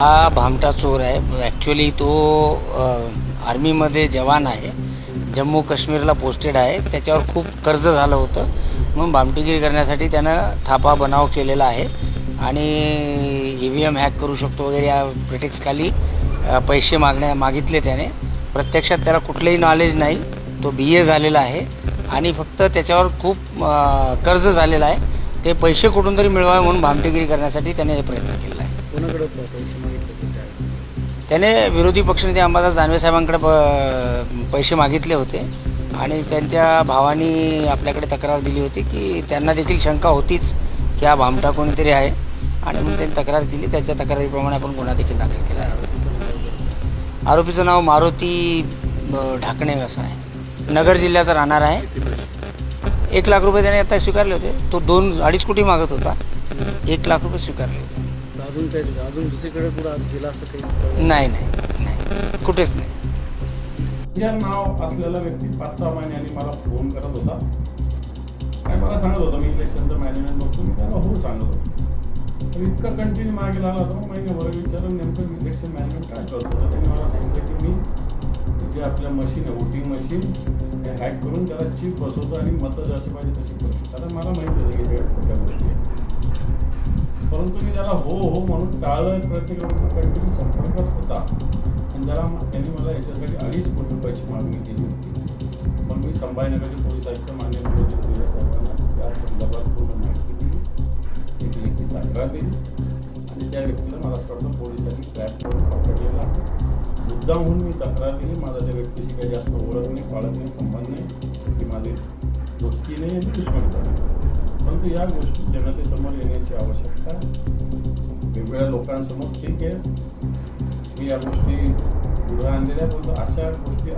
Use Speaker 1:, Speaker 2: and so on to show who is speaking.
Speaker 1: हा भामटा चोर आहे. ॲक्च्युली तो आर्मीमध्ये जवान आहे. जम्मू काश्मीरला पोस्टेड आहे. त्याच्यावर खूप कर्ज झालं होतं. म्हणून भामटीगिरी करण्यासाठी त्यानं थापा बनाव केलेला आहे. आणि ई व्ही एम हॅक करू शकतो वगैरे या प्रिटेक्सखाली पैसे मागण्या मागितले त्याने. प्रत्यक्षात त्याला कुठलंही नॉलेज नाही. तो बी ए झालेला आहे. आणि फक्त त्याच्यावर खूप कर्ज झालेलं आहे. ते पैसे कुठून तरी मिळवावे म्हणून भामटेगिरी करण्यासाठी त्याने हे प्रयत्न केला आहे.
Speaker 2: कोणाकडे पैसे मागितले
Speaker 1: त्याने विरोधी पक्षनेते अंबादास दानवे साहेबांकडे प पैसे मागितले होते आणि त्यांच्या भावानी आपल्याकडे तक्रार दिली होती की त्यांना देखील शंका होतीच की हा भामटा कोणीतरी आहे. आणि मग त्यांनी तक्रार दिली. त्यांच्या तक्रारीप्रमाणे आपण गुन्हा देखील दाखल केला आहे. आरोपीचं नाव मारुती ढाकणे असं आहे. नगर जिल्ह्याचा राहणार आहे. एक लाख रुपये त्याने आता स्वीकारले होते. तो दोन अडीच कोटी मागत होता. एक लाख रुपये स्वीकारले होते.
Speaker 2: अजून काय अजून दुसरीकडे कुठं आज गेला असं काही
Speaker 1: नाही. नाही नाही कुठेच नाही.
Speaker 3: ज्या नाव असलेला व्यक्ती पाच सहा महिन्यांनी मला फोन करत होता. आणि मला सांगत होता मी इलेक्शनचं मॅनेजमेंट बघतो. मी त्याला हो सांगत होतो. तर इतकं कंटिन्यू मागे लागला होता. मग महिने बरं विचारून नेमकं मी इलेक्शन मॅनेजमेंट काय करतो. तर त्यांनी मला सांगितलं की मी जे आपल्या मशीन आहे वोटिंग मशीन हे हॅक करून त्याला चिप बसवतो आणि मतं जशी पाहिजे तशी करू शकतो आता मला माहिती होतं की सगळ्या खोट्या गोष्टी आहेत परंतु मी त्याला हो हो म्हणून टाळायच प्रयत्न करून कंटिन्यू संपर्कात होता. आणि त्याला त्यांनी मला याच्यासाठी अडीच कोटी रुपयाची मागणी केली होती. मग मी संभाजीनगरचे पोलीस आयुक्त मान्य विरोधी पोलीस साहेबांना. या संदर्भात पूर्ण माहिती दिली. एक लेखी तक्रार दिली. आणि त्या व्यक्तीला मला असं वाटतं पोलिसांनी ट्रॅप करून पकडलेला मुद्दा मुद्दामहून मी तक्रार दिली. माझा त्या व्यक्तीशी काही जास्त ओळख नाही पाळत नाही संबंध नाही. अशी माझी दोस्ती नाही आणि दुश्मनी नाही परंतु या गोष्टी जनतेसमोर येण्याची आवश्यकता वेगवेगळ्या लोकांसमोर ठीक आहे. मी या गोष्टी पुढे आणलेल्या बोलतो अशा गोष्टी